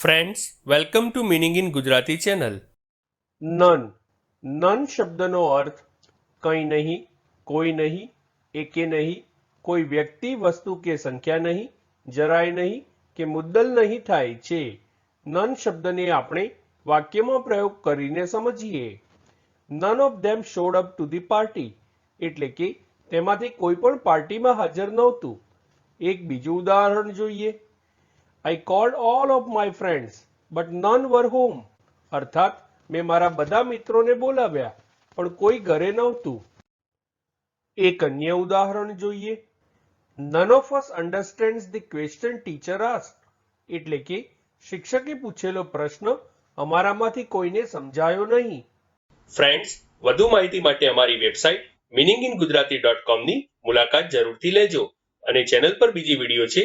Friends welcome to meaning in Gujarati channel none none શબ્દનો અર્થ કંઈ નહીં, કોઈ નહીં, એકે નહીં, કોઈ વ્યક્તિ, વસ્તુ કે સંખ્યા નહીં, જરાય નહીં કે મુદ્દલ નહીં થાય છે. નન શબ્દને આપણે વાક્યમાં પ્રયોગ કરીને સમજીએ. None of them showed up to the party એટલે કે તેમાંથી કોઈ પણ પાર્ટીમાં હાજર નહોતું. એક બીજું ઉદાહરણ જોઈએ. I called all of my friends but none were home અર્થાત, મેં મારા બધા મિત્રોને બોલાવ્યા, પણ કોઈ ઘરે નહોતું. એક અન્ય ઉદાહરણ જોઈએ. None of us understand the question teacher ask એટલે કે, શિક્ષકે પૂછેલો પ્રશ્ન અમારામાંથી કોઈને સમજાયો નહીં. ફ્રેન્ડ્સ વધુ માહિતી માટે અમારી website meaning in Gujarati dot કોમની મુલાકાત જરૂરથી લેજો અને ચેનલ પર બીજી વીડિયો છે